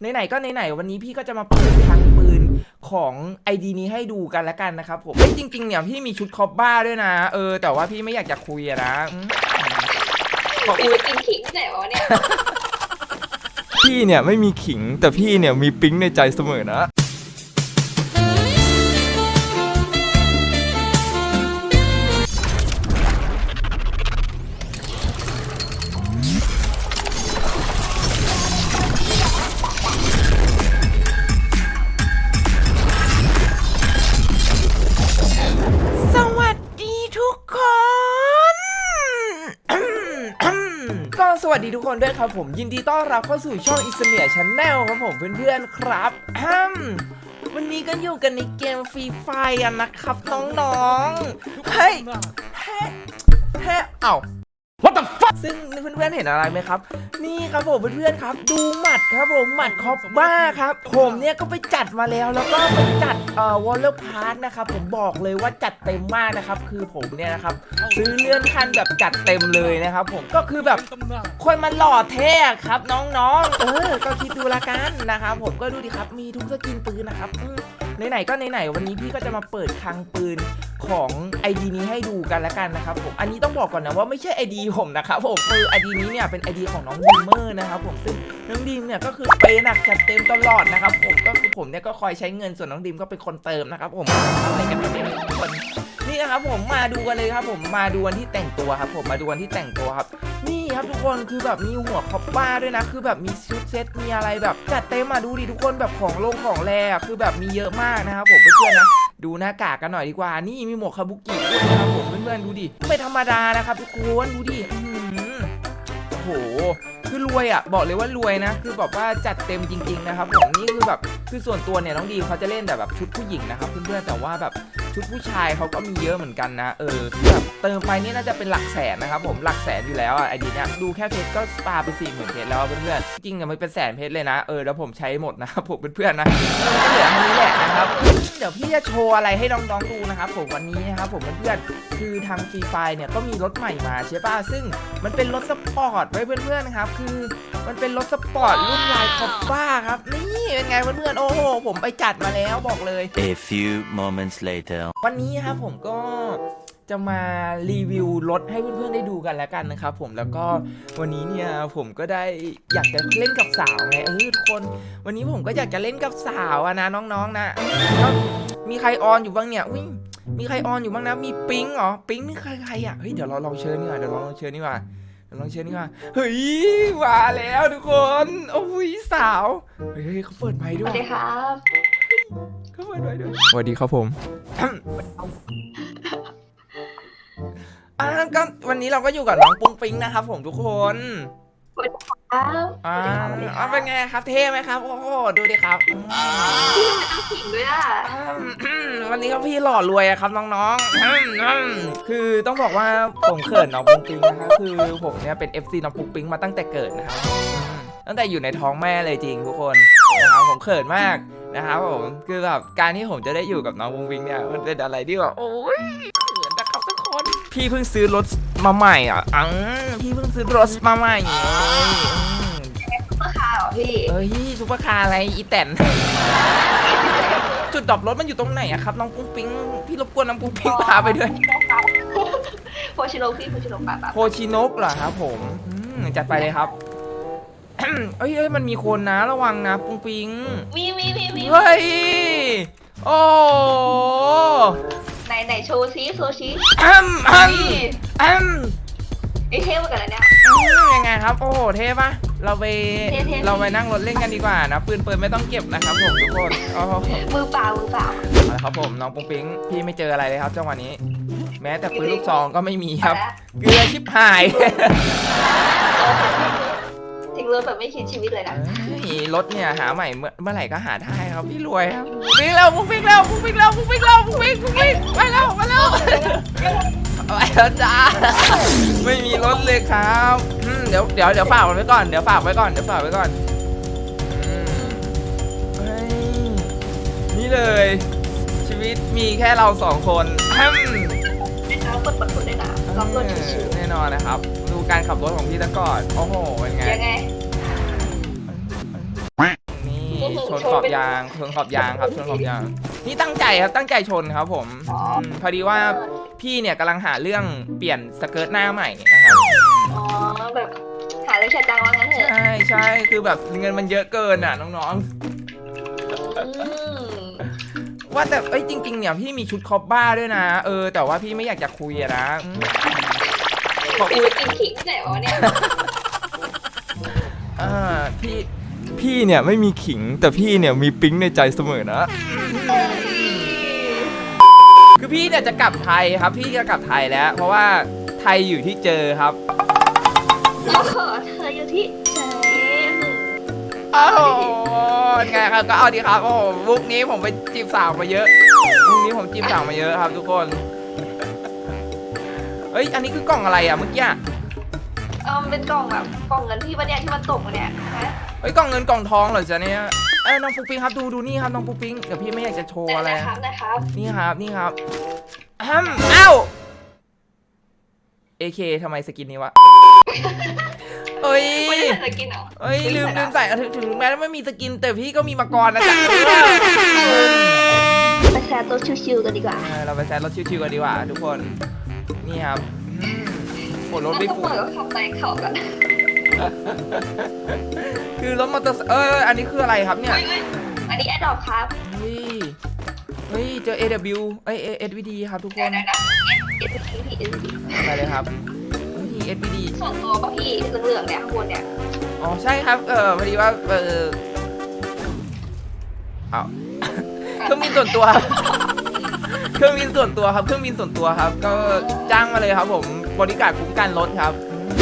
ไหนๆก็ไหนๆวันนี้พี่ก็จะมาเปิดทางปืนของไอดีนี้ให้ดูกันละกันนะครับผมเฮ้ยจริงๆเนี่ยพี่มีชุดคอบบ้าด้วยนะเออแต่ว่าพี่ไม่อยากจะคุยอะนะอืมขอคุยกินขิงที่ไหนวะเนี่ย พี่เนี่ยไม่มีขิงแต่พี่เนี่ยมีปิ๊งในใจเสมอนะ กคน ก็สวัสดีทุกคนด้วยครับผมยินดีต้อนรับเข้าสู่ช่องอิสเมียชันแนลครับผมเพื่อนๆครับอืมวันนี้ก็อยู่กันในเกมฟรีไฟอะนะครับน้องๆเฮ้ยแฮะแฮะเอ้า What the fuck ซึ่งเพื่อนๆเห็นอะไรไหมครับ นี่ครับผมเพื่อนๆครับ ดูหมัดครับผมหมัดคอปบ้าครับ ผมเนี่ยก็ไปจัดมาแล้วแล้วก็ไปจัดเอ่อวอลเลอร์พาร์ทนะครับผมบอกเลยว่าจัดเต็มมากนะครับ คือผมเนี่ยนะครับซื้อเลื่อนขั้นแบบจัดเต็มเลยนะครับ ผมก็คือแบบคนมันหล่อเท่ครับน้องๆเออก็คิดดูละกันนะครับผมก็ดูดิครับมีทุกสกินปืนนะครับอื ไหนๆก็ไหนๆวันนี้พี่ก็จะมาเปิดคลังปืนของไอดีนี้ให้ดูกันละกันนะครับผม อันนี้ต้องบอกก่อนนะว่าไม่ใช่ไอดีผมนะครับผมคือไอดีนี้เนี่ยเป็นไอดีของน้องดีมเมอร์นะครับผมซึ่งน้องดีมเนี่ยก็คือเปย์หนักจัดเต็มตลอดนะครับผมก็คือผมเนี่ยก็คอยใช้เงินส่วนน้องดีมก็เป็นคนเติมนะครับผมอะไรกันเนี่ยทุกคนนี่นะครับผมมาดูกันเลยครับผมมาดูวันที่แต่งตัวครับผมมาดูวันที่แต่งตัวครับ ครับทุกคนคือแบบมีหัวคอปป้าด้วยนะคือแบบมีชุดเซ็ตมีอะไรแบบจัดเต็มมาดูดิทุกคนแบบของลงของแรอะคือแบบมีเยอะมากนะครับผมเพื่อนๆนะดูหน้ากากกันหน่อยดีกว่า นี่มีหมวกคาบุกิด้วยนะครับผมเพื่อนๆดูดิไม่ธรรมดานะครับทุกคนดูดิโอ้โหคือรวยอะบอกเลยว่ารวยนะ คือแบบว่าจัดเต็มจริง ๆ นะครับผมนี่คือแบบคือส่วนตัวเนี่ยน้องดีเขาจะเล่นแต่แบบชุดผู้หญิงนะครับเพื่อนๆแต่ว่าแบบชุดผู้ชายเขาก็มีเยอะเหมือนกันนะ เออแบบเติมไปนี่น่าจะเป็นหลักแสนนะครับผมหลักแสนอยู่แล้วอะไอดีเนี่ยดูแค่เพชรก็ปาไปสี่หมื่นเพชรแล้วเพื่อนๆจริงอะมันเป็นแสนเพชรเลยนะเออแล้วผมใช้หมดนะครับผมเพื่อนๆนะเออก็เหลือเท่านี้แหละนะครับเดี๋ยวพี่จะโชว์อะไรให้น้องๆดูนะครับผมวันนี้นะครับผมเพื่อนๆคือทางฟรีไฟเนี่ยก็มีรถใหม่มาใช่ป่ะซึ่งมันเป็นรถสปอร์ตไว้เพื่อนๆนะครับคือมันเป็นรถสปอร์ตรุ่นลายคอปป้าครับนี่ เป็นไงเพื่อนๆ โอ้โห ผมไปจัดมาแล้วบอกเลย A few moments later. วันนี้ครับผมก็จะมารีวิวรถให้เพื่อนๆได้ดูกันแล้วกันนะครับผมแล้วก็วันนี้เนี่ยผมก็ได้อยากจะเล่นกับสาวไงเออทุกคน วันนี้ผมก็อยากจะเล่นกับสาวอะนะน้องๆนะก็มีใครออนอยู่บ้างเนี่ยอุ้ยมีใครออนอยู่บ้างนะมีปิ๊งเหรอปิ๊งนี่ใครใครอะเฮ้ยเดี๋ยวเราลองเชิญดีกว่าเดี๋ยวเราลองเชิญดีกว่าเดี๋ยว ลองเชิญดีกว่าเฮ้ยมาแล้วทุกคนโอ้ยสาวเฮ้ยเฮ้ยเขาเปิดไมค์สด้ววัยสดีครับเขาเปิดไมค์ด้วยสวัสดีครับผมอะก็วันนี้เราก็อยู่กับน้องปุ้งปิงนะครับผมทุกคนครับอ่าสวัสดี คอะรับเป็นไงครับเท่ไหมครับ โอ้โหดูดิครับอืมพี่ทำไมต้องขิงด้วยอะอืมวันนี้ก็พี่หล่อรวยอะครับน้องๆอืมอืมคือต้องบอกว่าผมเขินน้องปุ้งปิงนะครับคือผมเนี่ยเป็น FC น้องปุ้งปิงมาตั้งแต่เกิดนะครับอืมตั้งแต่อยู่ในท้องแม่เลยจริงทุกคนนะครับผมเขินมากนะครับผมคือแบบการที่ผมจะได้อยู่กับน้องปุ้งปิงเนี่ยมันเป็นอะไรที่แบบโอ้ยเขินนะครับทุกคน พี่เพิ่งซื้อรถ มาใหม่อะอังพี่เพิ่งซื้อรถมาใหม่เอ้ยอืมซุปเปอร์คาร์เหรอพี่เอ้ยซุปเปอร์คาร์อะไรอีแตนจุดดรอปรถมันอยู่ตรงไหนอะครับน้องปุ้งปิงพี่รบกวนน้องปุ้งปิงพาไปด้วยโพชิโรพี่โพชิโรป่ะป่ะโคชินกเหรอครับผมอืมจัดไปเลยครับเอ้ยเอ้ยมันมีคนนะระวังนะปุ้งปิงมีมีมีมีเฮ้ยโอ้ไหนไหน โชว์ซิโชว์ซิอัมอัมนี่อัมไอเทพเหมือนกันนะเนี่ย อืมยังไงครับ โอ้โหเท่ปะเราไปเท่ๆเราไปนั่งรถเล่นกันดีกว่านะปืนเปิดไม่ต้องเก็บนะครับผมทุกคนโอ้โหมือเปล่ามือเปล่า เอาละครับผมน้องปุ้งปิ๊งพี่ไม่เจออะไรเลยครับจังหวะนี้ แม้แต่ปืนลูกซองก็ไม่มีครับ เกลือชิบหาย ทิ้งเรือแบบไม่คิดชีวิตเลยนะเอ้ยรถเนี่ยหาใหม่เมื่อเมื่อไหร่ก็หาได้ครับพี่รวยครับวิ่งแล้วปุ้งปิ๊งแล้วปุ้งปิ๊งแล้วปุ้งปิ๊งแล้วปุ้งปิ๊งปุ้งปิ๊งไปแล้วไปแล้วไปแล้วจ้าไม่มีรถเลยครับอืมเดี๋ยวเดี๋ยวเดี๋ยวฝากไว้ก่อนเดี๋ยวฝากไว้ก่อนเดี๋ยวฝากไว้ก่อนอืมเฮ้ยนี่เลย ชีวิตมีแค่เราสองคนอืมแล้วเปิดประตูด้วยนะล็อกรถชิวแน่นอนนะครับ ดูการขับรถของพี่ตะก่อนโอ้โหเป็นไงๆยังไง นี่อบยางชนขอบยางครับชนขอบยาง นี่ตั้งใจครับตั้งใจชนครับผมมพอดีว่าพี่เนี่ยกำลังหาเรื่องเปลี่ยนสเกิร์ตหน้าใหม่นะครับอ๋อแบบหาเรื่องชะตังว่างั้นเถอะใช่ใช่คือแบบเงินมันเยอะเกินอะน้องอืมๆ ว่าแต่เอ้ยจริงๆเนี่ยพี่มีชุดคอบบ้าด้วยนะ เออแต่ว่าพี่ไม่อยากจะคุยอะนะอืม ขอคุยกินขิงที่ไหนวะเนี่ยอ่าพี่พี่เนี่ยไม่มีขิงแต่พี่เนี่ยมีปิ๊งในใจเสมอนะ คือพี่เนี่ยจะกลับไทยครับ พี่จะกลับไทยแล้ว เพราะว่าไทยอยู่ที่เจอครับโอ้โหเธออยู่ที่ไหนโอ้โหไงครับก็เอาดีครับโอ้โหมุกนี้ผมไปจีบสาวมาเยอะมุกนี้ผมจีบสาวมาเยอะครับทุกคน เอ้ย อันนี้คือกล่องอะไรอะเมื่อกี้อะเออมันเป็นกล่องแบบกล่องเงินที่วันเนี้ยที่มันตกมาเนี่ยนะเอ้ยกล่องเงินกล่องทองเหรอจ๊ะเนี่ยเอ้ยน้องปุ๊กปิ๊งครับดูดูนี่ครับน้องปุ๊กปิ๊งเดี๋ยวพี่ไม่อยากจะโชว์อะไร นะครับนะครับนี่ครับนี่ครับอ้ำอ้าวเอเคทำไมสกินนี้วะเอ้ยไม่ได้ใส่กินเหรอเอ้ยลืมลืมใส่ถึงถึงแม้ว่าไม่มีสกิน แต่พี่ก็มีมาก่อนนะจ๊ะไปแชร์ตัวชิวๆกันดีกว่า เออเราไปแซนรถชิวๆกันดีกว่าทุกคน นี่ครับอืมโอ้รถไม่ต้องฟูเปิดก็ขับไปเขากันคือรถมอเตอร์ไซค์เอออันนี้คืออะไรครับเนี่ยเฮ้ยเฮ้ยอันนี้แอดดอปครับเฮ้ยเฮ้ยเจอ AW เอ้ย SVD ครับทุกคเดี๋ยวนนะนะเอสพีพีเอสพีไปเลยครับเฮ้ย SVD ส่วนตัวป่ะพี่เหลืองๆเนี่ยข้างบนเนี่ยอ๋อใช่ครับ เออพอดีว่าเออเอาเครื่องบินส่วนตัว เครื่องบินส่วนตัวครับ เครื่องบินส่วนตัวครับ ก็จ้างมาเลยครับ ผมบริการคุ้มกันรถครับ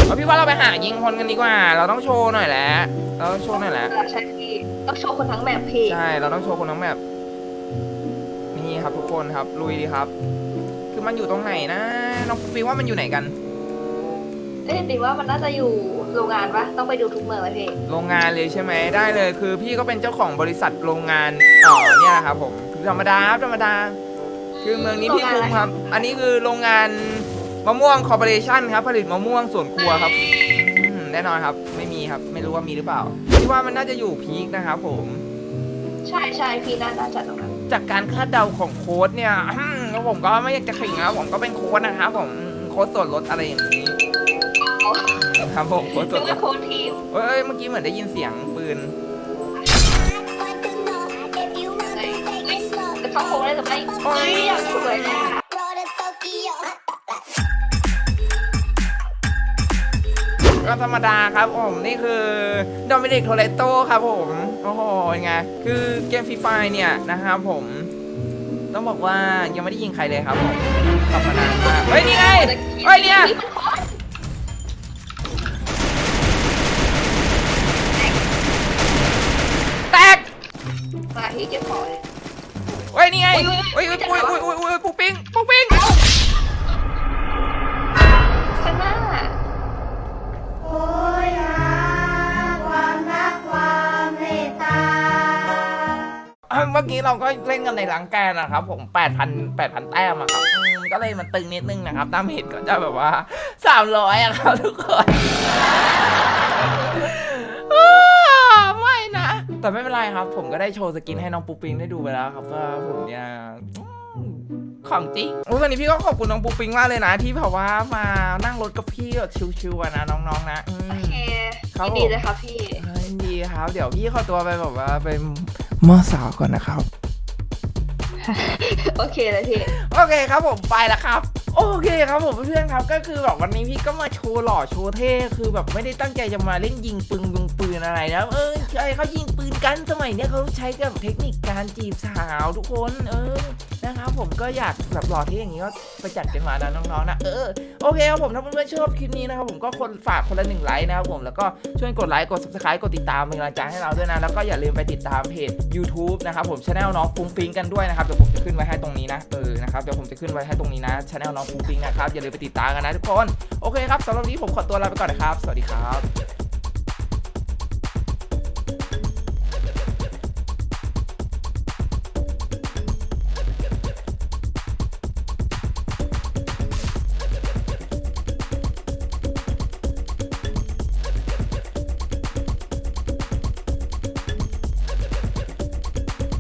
เอาพี่ว่าเราไปหายิงคนกันดีกว่า เราต้องโชว์หน่อยแหละเราต้องโชว์หน่อยแหละเออใช่พี่ต้องโชว์คนทั้งแมปพี่ใช่เราต้องโชว์คนทั้งแบบนี่ครับทุกคนครับลุยดีครับ คือมันอยู่ตรงไหนนะน้องปิ๊งว่ามันอยู่ไหนกันเอ๊ะดิว่ามันน่าจะอยู่โรงงานปะต้องไปดูทุกเมืองเลยพี่โรงงานเลยใช่ไหมได้เลยคือ พี่ก็เป็นเจ้าของบริษัทโรงงานอ๋อเนี่ยนะครับผมคือธรรมดาครับธรรมดา คือเมืองนี้พี่คุมครับ อันนี้คือโรงงานมะม่วงคอร์ปอเรชั่นครับ ผลิตมะม่วงสวนครัวครับอืมแน่นอนครับ ไม่มีครับ ไม่รู้ว่ามีหรือเปล่าพี่ว่ามันน่าจะอยู่พีคนะครับผม ใช่ใช่พี่น่าน่าจะตรงนั้นจากการคาดเดาของโค้ดเนี่ยอืมแล้วผมก็ไม่อยากจะขิงนะผมก็เป็นโค้ดนะครับผมโค้ดส่วนลดอะไรอย่างนี้ครับผมโค้ดส่นึวนกลว่าดโค้ดทีม เอ้ยเมื่อกี้เหมือนได้ยินเสียงปืน จะเข้าโค้งได้หรือไม่เฮ้ยอยากสวยอะก็ธรรมดาครับผมนี่คือดอมินิกโทเลโตครับผมโอ้โหยังไงคือเกมฟรีไฟเนี่ยนะครับผม ต้องบอกว่ายังไม่ได้ยิงใครเลยครับผมกลับมานานมากเฮ้ยนี่ไงเฮ้ยเนี่ย เฮ้ยปุ้ยปุ้ยยอุ้ยอุ้ยอุ้ยอุ้ยปุ๊กปิ้งปุ๊กปิ้งข้างหน้าอะเมื่อกี้เราก็เล่นกันในหลังแกนนะครับ ผม 8,000 8,000 แต้มอะครับก็เลยมันตึงนิดนึงนะครับตามเหตุก็จะแบบว่า 300อะครับทุกคน แต่ไม่เป็นไรครับ ผมก็ได้โชว์สกินให้น้องปุ๊กปิงได้ดูไปแล้วครับว่าผมเนี่ยอืมของจริงโอ้ยวันนี้พี่ก็ขอบคุณน้องปุ๊กปิงมากเลยนะ ที่แบบว่ามานั่งรถกับพี่แบบชิวๆอะนะน้องๆนะอืมโอเคครับยินดีเลยครับพี่เฮ้ยดีครับ เดี๋ยวพี่ขอตัวไปแบบว่าไปมอสาวก่อนนะครับ โอเคเลยพี่ โอเคครับผมไปแล้วครับ โอเคครับผมเพื่อนครับก็คือแบบวันนี้พี่ก็มาโชว์หล่อโชว์เท่คือแบบไม่ได้ตั้งใจจะมาเล่นยิงปืนยิงปืนอะไรนะเออใช่เขายิงปืนกันสมัยเนี้ยเขาใช้กับเทคนิคการจีบสาวทุกคน เออนะครับผมก็อยากแบบหล่อเท่อย่างนี้ก็ไปจัดกันมานะน้องๆนะเออโอเคครับผมถ้าเพื่อนๆชอบคลิปนี้นะครับผมก็คนฝากคนละหนึ่งไลค์นะครับผมแล้วก็ช่วยกดไลค์กด subscribe กดติดตามเป็นกำลังใจให้เราด้วยนะแล้วก็อย่าลืมไปติดตามเพจ YouTube นะครับผมช anel น้องปุ้งปิงกันด้วยนะครับเดี๋ยวผมจะขึ้นไว้ให้ตรงนี้นะเออนะครับเดี๋ยวผมจะขึ้นไว้ให้ตรงนี้นะช anel น้องปุ้งปิงนะครับอย่าลืมไปติดตามกันนะทุกคนโอเคครับสำหรับวันนี้ผมขอตัวลาไปก่อนนะครับ สวัสดีครับ